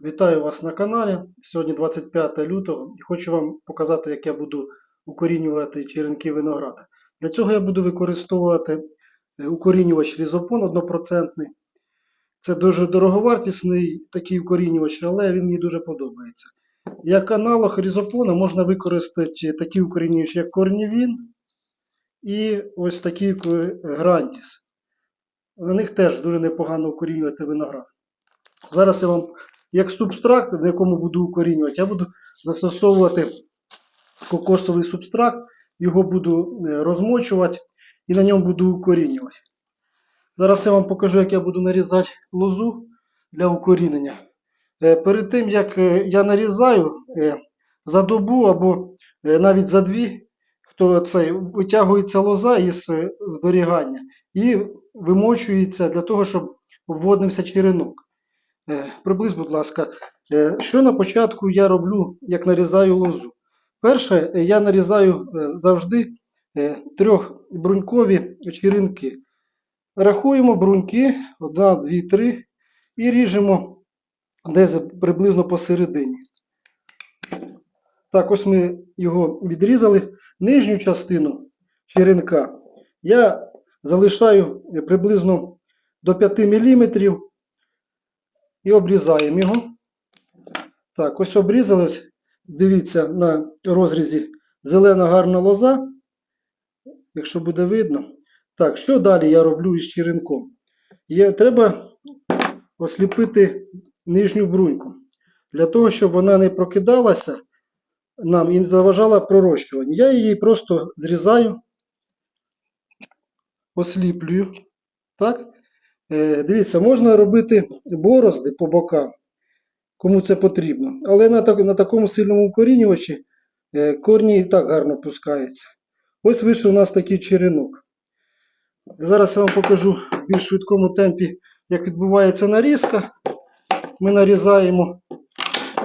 Вітаю вас на каналі. Сьогодні 25 лютого і хочу вам показати, як я буду укорінювати черенки винограда. Для цього я буду використовувати е, укорінювач різопон 1%. Це дуже дороговартісний такий укорінювач, але він мені дуже подобається. Як аналог різопона можна використати такий укорінювач, як Корнівін і ось такий е, Грантіс. На них теж дуже непогано укорінювати виноград. Зараз я вам як субстракт, на якому буду укорінювати, я буду застосовувати кокосовий субстракт, його буду е, розмочувати і на ньому буду укорінювати. Зараз я вам покажу, як я буду нарізати лозу для укорінення. Е, Перед тим, як е, я нарізаю за добу або навіть за дві, хто цей, витягується лоза із зберігання і вимочується для того, щоб вводився черенок. Е, Приблизь, будь ласка, е, що на початку я роблю, як нарізаю лозу? Перше, е, я нарізаю завжди трьохбрунькові черенки. Рахуємо бруньки, 1, 2, 3, і ріжемо десь приблизно посередині. Так, ось ми його відрізали. Нижню частину черенка я залишаю приблизно до 5 мм і обрізаємо його. Так, ось обрізалось. Дивіться на розрізі зелена гарна лоза. Якщо буде видно. Так, що далі я роблю із черенком? Є, треба осліпити нижню бруньку. Для того, щоб вона не прокидалася нам і не заважала пророщуванню. Я її просто зрізаю, осліплюю. Так? Е, дивіться, можна робити борозди по бокам, кому це потрібно. Але на, так, на такому сильному укорінювачі е, корні і так гарно пускаються. Ось вийшов у нас такий черенок. Зараз я вам покажу в більш швидкому темпі, як відбувається нарізка. Ми нарізаємо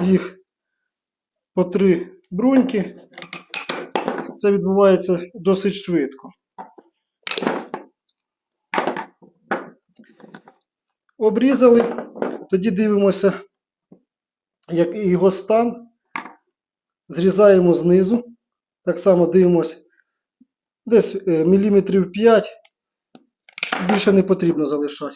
їх по три бруньки. Це відбувається досить швидко. Обрізали, тоді дивимося, як його стан. Зрізаємо знизу. Так само дивимося десь е, міліметрів 5. Більше не потрібно залишати.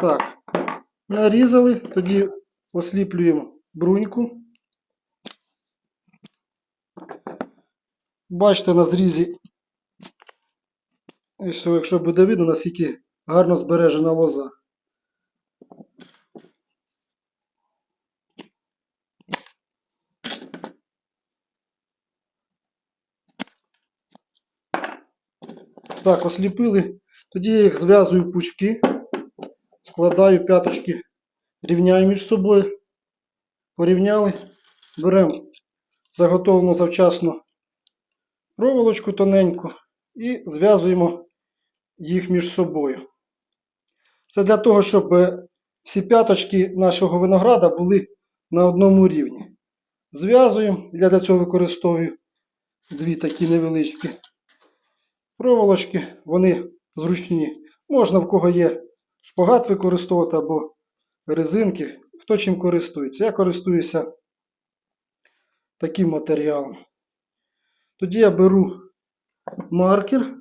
Так, нарізали, тоді осліплюємо бруньку. Бачите на зрізі, якщо буде видно, наскільки гарно збережена лоза. Так, осліпили. Тоді я їх зв'язую пучки, складаю п'яточки, рівняю між собою. Порівняли, беремо заготовлену завчасно проволочку тоненьку і зв'язуємо їх між собою. Це для того, щоб всі п'яточки нашого винограда були на одному рівні. Зв'язуємо, я для цього використовую дві такі невеличкі проволочки, вони зручні. Можна в кого є шпагат використовувати або резинки, хто чим користується. Я користуюся таким матеріалом. Тоді я беру маркер,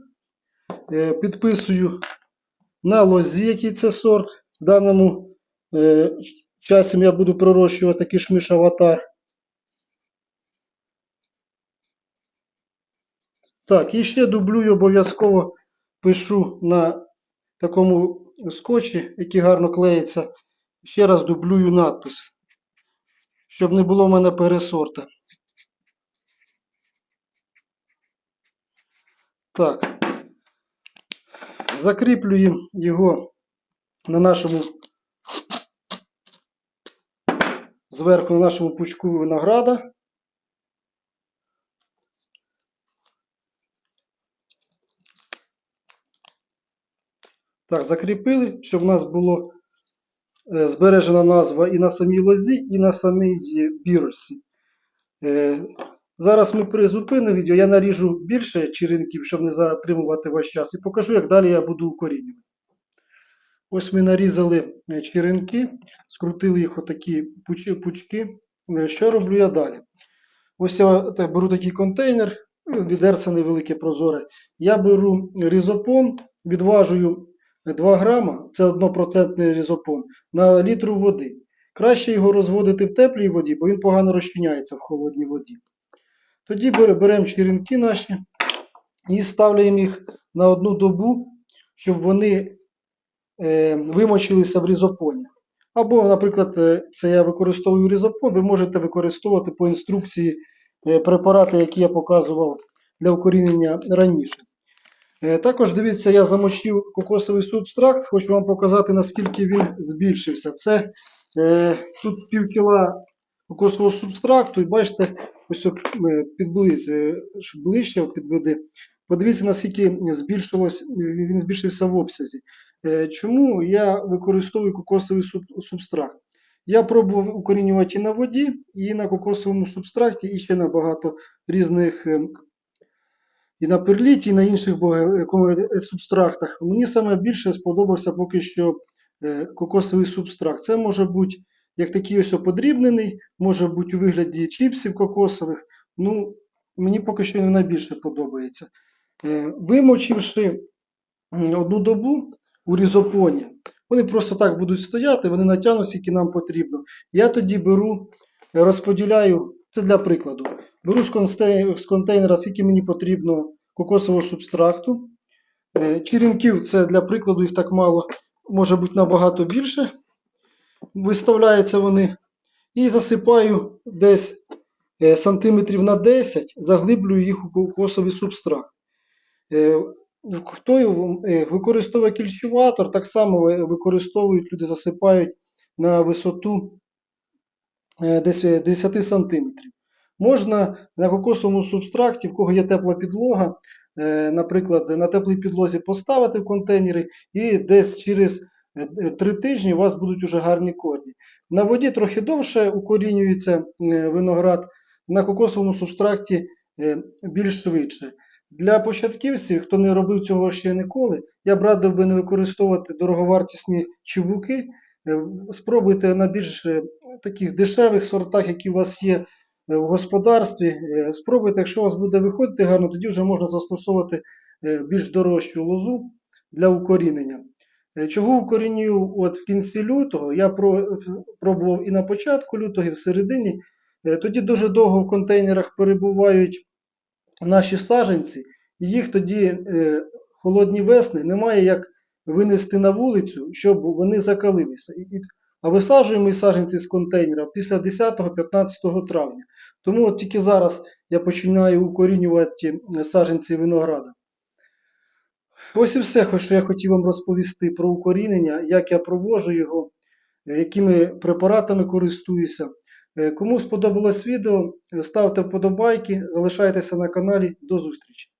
е, підписую на лозі, який це сорт. В даному е, часі я буду пророщувати кишмиш аватар. Так, і ще дублюю обов'язково пишу на такому скотчі, який гарно клеїться. Ще раз дублюю надпис, щоб не було в мене пересорта. Так. Закріплюємо його на нашому зверху на нашому пучку винограда. Так, закріпили, щоб у нас було е, збережена назва і на самій лозі, і на самій бірочці. Е, Зараз ми призупинимо відео, я наріжу більше черенків, щоб не затримувати ваш час, і покажу, як далі я буду укорінювати. Ось ми нарізали е, черенки, скрутили їх отакі пучки. Е, Що роблю я далі? Ось я беру такий контейнер, відерце невелике прозоре. Я беру різопон, відважую 2 грама, це 1% різопон, на літру води. Краще його розводити в теплій воді, бо він погано розчиняється в холодній воді. Тоді беремо черенки наші і ставляємо їх на одну добу, щоб вони е, вимочилися в різопоні. Або, наприклад, е, це я використовую різопон, ви можете використовувати по інструкції е, препарати, які я показував для укорінення раніше. Е, Також дивіться, я замочив кокосовий субстракт, хочу вам показати, наскільки він збільшився. Це е, тут пів кіла кокосового субстракту, і бачите, ось е, підблизь, е, ближче підведи. Подивіться, наскільки збільшилось, він збільшився в обсязі. Е, Чому я використовую кокосовий суб- субстракт? Я пробував укорінювати і на воді, і на кокосовому субстракті, і ще на багато різних і на перліті, і на інших е, субстрактах. Мені саме більше сподобався поки що е, кокосовий субстракт. Це може бути як такий ось подрібнений, може бути у вигляді чіпсів кокосових. Ну, мені поки що він найбільше подобається. Е, Вимочивши одну добу у різопоні, вони просто так будуть стояти, вони натягнуть, скільки нам потрібно. Я тоді беру, розподіляю, це для прикладу. Беру з, контейнера, скільки мені потрібно кокосового субстракту. Е, Черенків, це для прикладу, їх так мало, може бути набагато більше. Виставляються вони. І засипаю десь е, сантиметрів на 10, заглиблюю їх у кокосовий субстракт. Е, Хто використовує кільчуватор, так само використовують, люди засипають на висоту десь е, 10 сантиметрів. Можна на кокосовому субстракті, в кого є тепла підлога, е, наприклад, на теплій підлозі поставити в контейнери і десь через 3 тижні у вас будуть уже гарні корні. На воді трохи довше укорінюється е, виноград, на кокосовому субстракті е, більш швидше. Для початківців, хто не робив цього ще ніколи, я б радив би не використовувати дороговартісні чубуки. Е, Спробуйте на більш е, таких дешевих сортах, які у вас є е, в господарстві. Е, Спробуйте, якщо у вас буде виходити гарно, тоді вже можна застосовувати е, більш дорожчу лозу для укорінення. Е, Чого укорінюю от в кінці лютого, я пробував і на початку лютого, і в середині. Тоді дуже довго в контейнерах перебувають наші саджанці, і їх тоді холодні весни немає як винести на вулицю, щоб вони закалилися. І- і- А висаджуємо ми саджанці з контейнера після 10-15 травня. Тому от тільки зараз я починаю укорінювати е, саджанці винограда. Ось і все, що я хотів вам розповісти про укорінення, як я проводжу його, е, якими препаратами користуюся. Е, Кому сподобалось відео, ставте вподобайки, залишайтеся на каналі. До зустрічі!